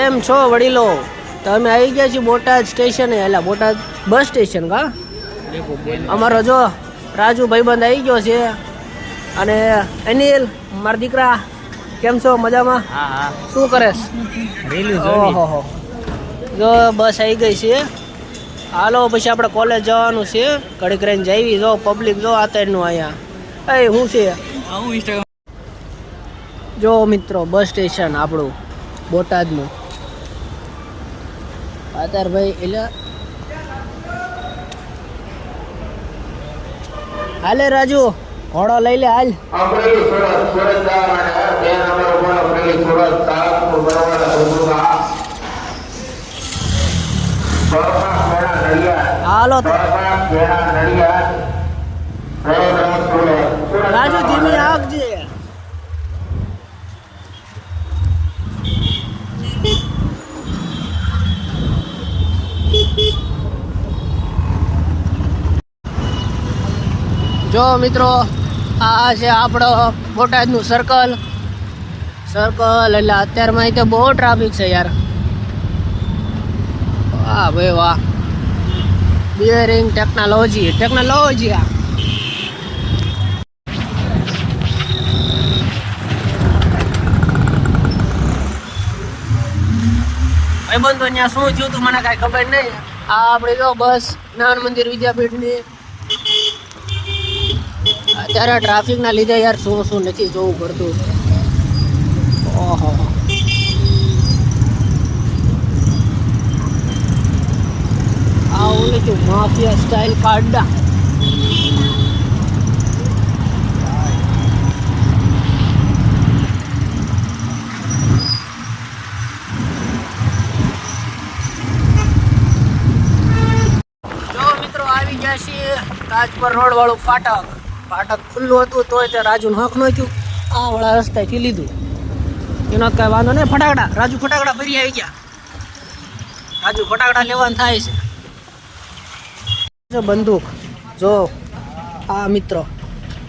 કેમ છો વડીલો? તમે આવી ગયા છીએ બોટાદ સ્ટેશને. એટલે બોટાદ બસ સ્ટેશન કા? અમારો જો રાજુ ભાઈબંધ આવી ગયો છે. અને અનિલ મારા દીકરા કેમ છો? મજામાં? હા હા. શું કરેશ? ઓહો જો બસ આવી ગઈ છે. હાલો પછી આપણે કોલેજ જવાનું છે. ઘડીક રહીને જઈવી જો પબ્લિક જો આતરનું અહીંયા. એ શું છે? જો મિત્રો બસ સ્ટેશન આપણું બોટાદનું. ભાઈ એટલે હાલે રાજુ ઘોડો લઈ લે હાલ. અમરેલી જો મિત્રો, આ છે આપણો બોટાદનું સર્કલ સર્કલ એટલે અત્યારમાં અહીં તો બહુ ટ્રાફિક છે યાર. વાહ ભાઈ વાહ. બિયરિંગ ટેકનોલોજી ટેકનોલોજી આ. ભાઈબંધો અહીંયા શું થયું તું મને કાંઈ ખબર નહીં. આ આપણે જો બસ જ્ઞાન મંદિર વિદ્યાપીઠની. અત્યારે ટ્રાફિકના લીધે યાર શું શું નથી જોવું પડતું. ઓહો. આ ઓલું શું, માફિયા સ્ટાઇલ છીએ તાજપર રોડ વાળું ફાટક. ફાટક ખુલ્લું હતું, તોય તે રાજુ હક નો આ વાળા રસ્તાથી લીધું. એનો કઈ વાંધો નહીં, ફટાકડા. રાજુ ફટાકડા ભરી આવી ગયા. રાજુ ફટાકડા લેવાનું થાય છે. બંદૂક, જો આ મિત્રો,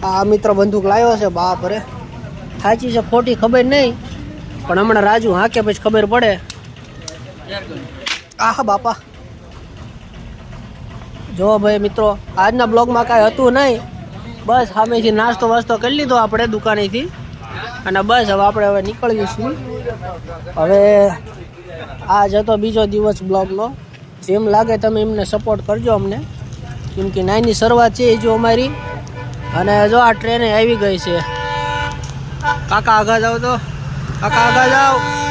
આ મિત્ર બંદૂક લાવ્યો છે, બાપ રે. સાચી છે, ખોટી ખબર નહીં. પણ હમણાં રાજુ હાંકે પછી ખબર પડે. આહા, બાપા. જો ભાઈ મિત્રો, આજના બ્લોગમાં કાંઈ હતું નહીં. બસ સામેથી નાસ્તો વાસ્તો કરી લીધો આપણે દુકાનેથી. અને બસ હવે આપણે હવે નીકળીએ છીએ. હવે આ જતો બીજો દિવસ બ્લોગનો. જેમ લાગે તમે એમને સપોર્ટ કરજો અમને. કેમ કે નાની શરૂઆત છે એ જો અમારી. અને જો આ ટ્રેને આવી ગઈ છે. કાકા આગળ જાઓ તો. કાકા આગળ જાઓ.